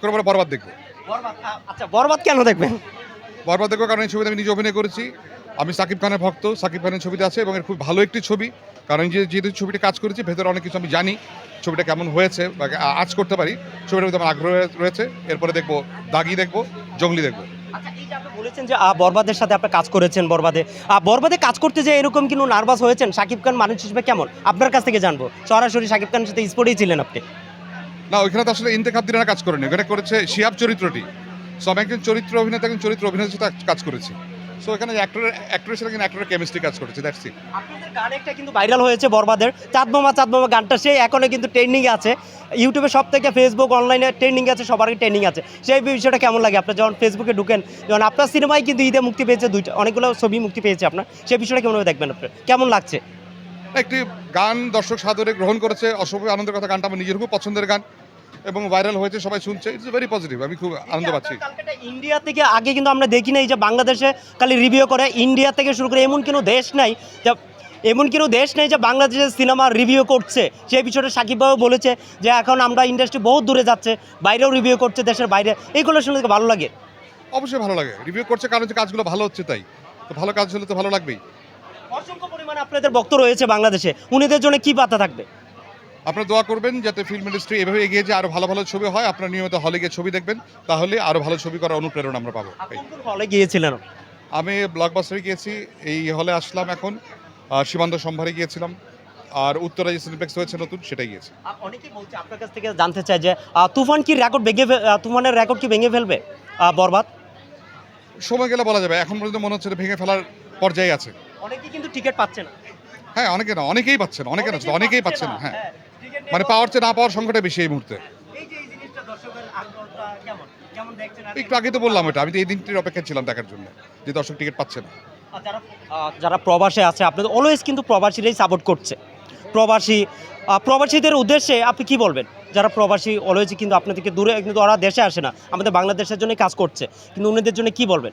করে বরবাদ দেখব। বরবাদ? আচ্ছা বরবাদ কেন দেখবেন? বরবাদ দেখব কারণ এই ছবিতে আমি নিজে অভিনয় করেছি। আমি সাকিব খানের ভক্ত সাকিব খানের ছবিতে আছে এবং এর খুব ভালো একটি ছবি। কারণ যে যেহেতু ছবিটা কাজ করেছি ভেতরে অনেক কিছু আমি জানি ছবিটা কেমন হয়েছে বা আজ করতে পারি ছবিটার মধ্যে আমার আগ্রহ রয়েছে। এরপরে দেখব দাগি দেখব জঙ্গলি দেখব। আচ্ছা বলেছেন যে বরবাদের সাথে আপনি কাজ করেছেন বরবাদে। বরবাদে কাজ করতে যে এরকম কিন্তু নার্ভাস হয়েছেন? শাকিব খান মানুষ হিসেবে কেমন? আপনার কাছ থেকে জানব। সরাসরি শাকিব খানের সাথে স্পোর্টেই ছিলেন আপনি। না, ওইখানে তো আসলে ইন্তেখাব দিনের কাজ করেনি। ওখানে করেছে শিয়াব চরিত্রটি। সো আমি একজন চরিত্র অভিনেতা, একজন চরিত্র অভিনেতার সাথে কাজ করেছি। সো এখানে অ্যাক্টরের অ্যাক্টরের সাথে অ্যাক্টরের কেমিস্ট্রি কাজ করেছে দ্যাটস ইট আপনাদের গান একটা কিন্তু ভাইরাল হয়েছে বরবাদের। চাঁদ মামা চাঁদ গানটা সেই এখনও কিন্তু ট্রেন্ডিং আছে। ইউটিউবে সব থেকে ফেসবুক অনলাইনে ট্রেন্ডিং আছে, সবারই ট্রেন্ডিং আছে। সেই বিষয়টা কেমন লাগে? আপনার যখন ফেসবুকে ঢুকেন, যখন আপনার সিনেমায় কিন্তু ঈদে মুক্তি পেয়েছে দুইটা, অনেকগুলো ছবি মুক্তি পেয়েছে আপনার। সেই বিষয়টা কেমনভাবে দেখবেন আপনার কেমন লাগছে? একটি গান দর্শক সাদরে গ্রহণ করেছে। অসম্ভব আনন্দের কথা গানটা আমার নিজের খুব পছন্দের গান এবং ভাইরাল হয়েছে সবাই শুনছে। ইটস ভেরি পজিটিভ আমি খুব আনন্দ পাচ্ছি। ইন্ডিয়া থেকে আগে কিন্তু আমরা দেখি নাই যে বাংলাদেশে খালি রিভিউ করে ইন্ডিয়া থেকে শুরু করে এমন কোনো দেশ নাই যা এমন কোনো দেশ নেই যে বাংলাদেশের সিনেমা রিভিউ করছে। সেই বিষয়টা সাকিববাবু বলেছে যে এখন আমরা ইন্ডাস্ট্রি বহুত দূরে যাচ্ছে বাইরেও রিভিউ করছে দেশের বাইরে। এইগুলো শুনে ভালো লাগে? অবশ্যই ভালো লাগে। রিভিউ করছে কারণ যে কাজগুলো ভালো হচ্ছে তাই। তো ভালো কাজ হলে তো ভালো লাগবেই। অসংখ্য আপনাদের বক্ত রয়েছে বাংলাদেশে উনিদের জন্য কি বার্তা থাকবে? আপনারা দোয়া করবেন যাতে ফিল্ম ইন্ডাস্ট্রি এভাবে এগিয়ে যায় আরও ভালো ভালো ছবি হয়। আপনারা নিয়মিত হলে গিয়ে ছবি দেখবেন তাহলে আরও ভালো ছবি করার অনুপ্রেরণা আমরা পাবো। হলে গিয়েছিলেন? আমি ব্লকবাস্টারে গিয়েছি এই হলে আসলাম এখন সীমান্ত সম্ভারে গিয়েছিলাম আর উত্তরা যে সিনেপ্লেক্স হয়েছে নতুন সেটাই গিয়েছে। অনেকেই বলছে আপনার কাছ থেকে জানতে চাই যে তুফান কি রেকর্ড ভেঙে তুফানের রেকর্ড কি ভেঙে ফেলবে? বরবাদ? সময় গেলে বলা যাবে এখন পর্যন্ত মনে হচ্ছে ভেঙে ফেলার পর্যায়ে আছে। অনেকেই কিন্তু টিকিট পাচ্ছে না। হ্যাঁ অনেকে না অনেকেই পাচ্ছে না অনেকে না অনেকেই পাচ্ছে না হ্যাঁ। মানে পাওয়ার চেয়ে না পাওয়ার সংকটে বেশি এই মুহূর্তে। একটু আগে তো বললাম এটা আমি তো এই দিনটির অপেক্ষায় ছিলাম দেখার জন্য যে দর্শক টিকিট পাচ্ছে না। যারা প্রবাসে আছে আপনাদের অলওয়েজ কিন্তু প্রবাসীরাই সাপোর্ট করছে। প্রবাসী প্রবাসীদের উদ্দেশ্যে আপনি কি বলবেন? যারা প্রবাসী অলওয়েজ কিন্তু আপনাদেরকে দূরে কিন্তু ওরা দেশে আসে না আমাদের বাংলাদেশের জন্য কাজ করছে। কিন্তু উনিদের জন্য কি বলবেন?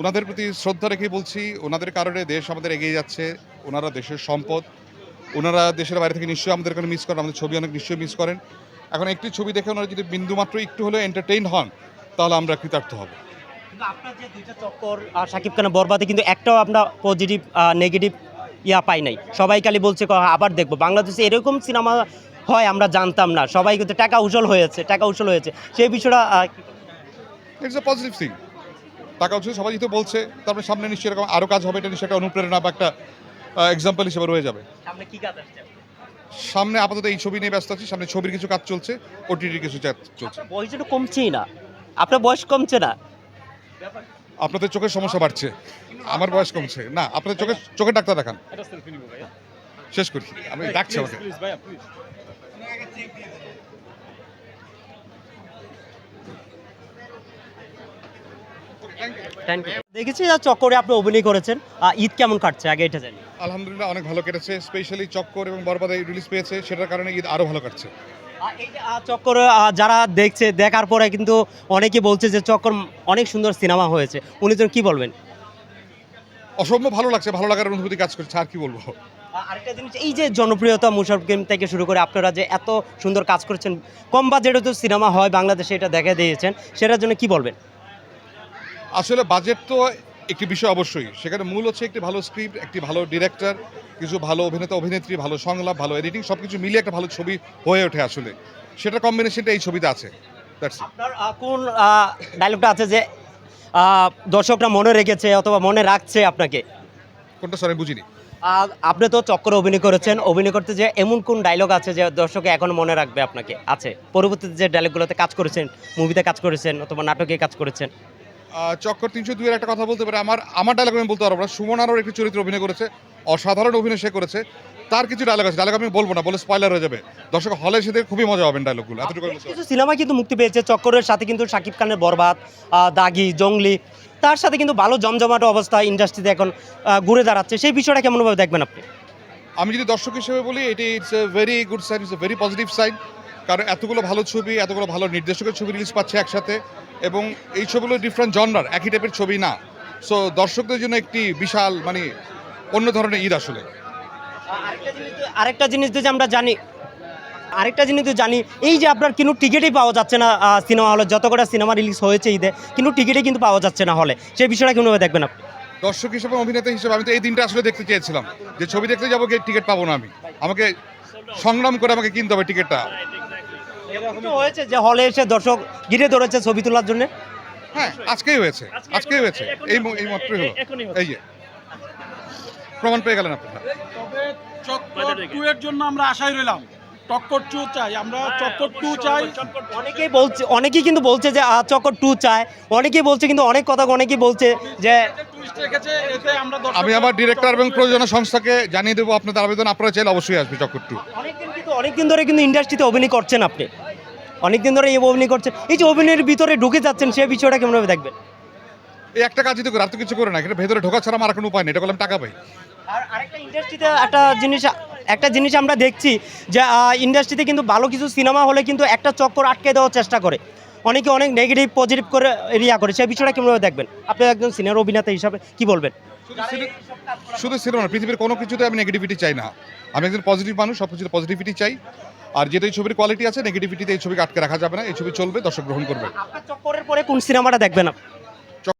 ওনাদের প্রতি শ্রদ্ধা রেখে বলছি ওনাদের কারণে দেশ আমাদের এগিয়ে যাচ্ছে ওনারা দেশের সম্পদ ওনারা দেশের বাইরে থেকে নিশ্চয়ই আমাদের এখানে মিস করেন আমাদের ছবি অনেক নিশ্চয়ই মিস করেন। এখন একটি ছবি দেখে ওনারা যদি বিন্দুমাত্র একটু হলেও এন্টারটেইন হন তাহলে আমরা কৃতার্থ হব। কিন্তু আপনার যে দুইটা চক্কর আর সাকিব খানের বরবাদে কিন্তু একটাও আমরা পজিটিভ নেগেটিভ ইয়া পাই নাই। সবাই খালি বলছে আবার দেখব। বাংলাদেশে এরকম সিনেমা হয় আমরা জানতাম না। সবাই কিন্তু টাকা উসল হয়েছে টাকা উসল হয়েছে। সেই বিষয়টা ইটস এ পজিটিভ থিং টাকা হচ্ছে সবাই যেহেতু বলছে তারপরে সামনে নিশ্চয়ই এরকম আরও কাজ হবে এটা নিশ্চয়ই একটা অনুপ্রেরণা বা একটা এক্সাম্পল হিসেবে রয়ে যাবে। সামনে কি কাজ আসছে? সামনে আপাতত এই ছবি নিয়ে ব্যস্ত আছি সামনে ছবির কিছু কাজ চলছে ওটিটির কিছু কাজ চলছে। বয়স একটু কমছেই না। আপনার বয়স কমছে না? আপনাদের চোখের সমস্যা বাড়ছে। আমার বয়স কমছে। না আপনাদের চোখের চোখের ডাক্তার দেখান। শেষ করি। আমি ডাকছি আমাকে। থ্যাংক ইউ দেখেছি যে চক্করে আপনি অভিনয় করেছেন। ঈদ কেমন কাটছে? আগে এটা জানি। আলহামদুলিল্লাহ অনেক ভালো কেটেছে। স্পেশালি চক্কর এবং বরবাদে রিলিজ পেয়েছে। সেটার কারণে ঈদ আরও ভালো কাটছে। চক্করে যারা দেখছে দেখার পরে কিন্তু অনেকে বলছে যে চক্কর অনেক সুন্দর সিনেমা হয়েছে। উনি তো কি বলবেন? অসম্ভব ভালো লাগছে। ভালো লাগার অনুভূতি কাজ করছে। আর কি বলব? আরেকটা জিনিস এই যে জনপ্রিয়তা মুশারফ গেম থেকে শুরু করে আপনারা যে এত সুন্দর কাজ করছেন কম বাজেটে তো সিনেমা হয় বাংলাদেশে এটা দেখা দিয়েছেন। সেটার জন্য কি বলবেন? আসলে বাজেট তো একটি বিষয় অবশ্যই। সেখানে মূল হচ্ছে একটি ভালো স্ক্রিপ্ট একটি ভালো ডিরেক্টর কিছু ভালো অভিনেতা অভিনেত্রী ভালো সংলাপ ভালো এডিটিং সব কিছু মিলিয়ে একটা ভালো ছবি হয়ে ওঠে আসলে। সেটার কম্বিনেশনটা এই ছবিতে আছে। আপনার কোন ডায়লগটা আছে যে দর্শকরা মনে রেখেছে অথবা মনে রাখছে আপনাকে? কোনটা স্যার আমি বুঝিনি। আপনি তো চক্করে অভিনয় করেছেন। অভিনয় করতে যে এমন কোন ডায়লগ আছে যে দর্শকে এখন মনে রাখবে আপনাকে? আছে। পরবর্তীতে যে ডায়লগগুলোতে কাজ করেছেন মুভিতে কাজ করেছেন অথবা নাটকে কাজ করেছেন চক্কর তিনশো দুইয়ের একটা কথা বলতে পারে। আমার আমার ডায়লগ আমি বলতে পারব না। সুমন আরও একটি চরিত্র অভিনয় করেছে। অসাধারণ অভিনয় সে করেছে। তার কিছু ডায়লগ আছে। ডায়লগ আমি বলব না বলে স্পয়লার হয়ে যাবে। দর্শক হলে সেদের খুবই মজা হবেন ডায়লগগুলো এতটুকু। কিছু সিনেমা কিন্তু মুক্তি পেয়েছে। চক্করের সাথে কিন্তু শাকিব খানের বরবাদ দাগি জঙ্গলি। তার সাথে কিন্তু ভালো জমজমাট অবস্থা ইন্ডাস্ট্রিতে এখন ঘুরে দাঁড়াচ্ছে। সেই বিষয়টা কেমনভাবে দেখবেন আপনি? আমি যদি দর্শক হিসেবে বলি এটি it's a very good sign it's a very positive sign কারণ এতগুলো ভালো ছবি এতগুলো ভালো নির্দেশকের ছবি রিলিজ পাচ্ছে একসাথে এবং এই ছবিগুলো ডিফারেন্ট জনরার একই টাইপের ছবি না। সো দর্শকদের জন্য একটি বিশাল মানে অন্য ধরনের ঈদ আসলে। আরেকটা জিনিস যে আমরা জানি আরেকটা জিনিস তো জানি এই যে আপনার কিন্তু টিকিটই পাওয়া যাচ্ছে না সিনেমা হলে যত কটা সিনেমা রিলিজ হয়েছে ঈদে কিন্তু টিকিটই কিন্তু পাওয়া যাচ্ছে না হলে সেই বিষয়টা কীভাবে দেখবেন আপনি? দর্শক হিসেবে অভিনেতা হিসেবে আমি তো এই দিনটা আসলে দেখতে চেয়েছিলাম। যে ছবি দেখতে যাব টিকিট পাবো না আমি? আমাকে সংগ্রাম করে আমাকে কিনতে হবে টিকিটটা। হয়েছে যে হলে এসে দর্শক ঘিরে ধরেছে ছবি তোলার জন্য? হ্যাঁ আজকেই হয়েছে আজকেই হয়েছে। এই এই মাত্রই হলো। এই যে। প্রমাণ পেয়ে গেলেন আপনারা। তবে চক্র টু এর জন্য আমরা আশায় রইলাম। টক্কর টু চাই আমরা চক্কর টু চাই। অনেকেই বলছে অনেকেই কিন্তু বলছে যে আহ, চক্কর টু চায় অনেকেই বলছে কিন্তু অনেক কথা অনেকেই বলছে যে আমি আমার ডিরেক্টর এবং প্রযোজনা সংস্থাকে জানিয়ে দেবো আপনাদের আবেদন আপনারা চাইলে অবশ্যই আসবে চক্কর টু। অনেকদিন কিন্তু অনেকদিন ধরে কিন্তু ইন্ডাস্ট্রিতে অভিনয় করছেন আপনি। অনেকদিন ধরে এই অভিনয় করছেন। এই যে অভিনয়ের ভিতরে ঢুকে যাচ্ছেন সেই বিষয়টা কেমনভাবে দেখবেন? এই একটা কাজই তো করে আর তো কিছু করে না। এটা ভেতরে ঢোকা ছাড়া আমার কোনো উপায় নেই এটা করলাম টাকা পাই। আর আরেকটা ইন্ডাস্ট্রিতে একটা জিনিস একটা জিনিস আমরা দেখছি যে ইন্ডাস্ট্রিতে কিন্তু ভালো কিছু সিনেমা হলে কিন্তু একটা চক্কর আটকে দেওয়ার চেষ্টা করে। অনেকে অনেক নেগেটিভ পজিটিভ করে রিয়া করে। সেই বিষয়টা কীভাবে দেখবেন? আপনি একজন সিনিয়র অভিনেতা হিসাবে কি বলবেন? শুধু সিনেমা না পৃথিবীর কোনো কিছুতে আমি নেগেটিভিটি চাই না। আমি একজন পজিটিভ মানুষ সব কিছুতে পজিটিভিটি চাই। আর যেটা এই ছবির কোয়ালিটি আছে নেগেটিভিটিতে এই ছবিকে আটকে রাখা যাবে না এই ছবি চলবে দর্শক গ্রহণ করবে। চক্করের পরে কোন সিনেমাটা দেখবেন আপনি?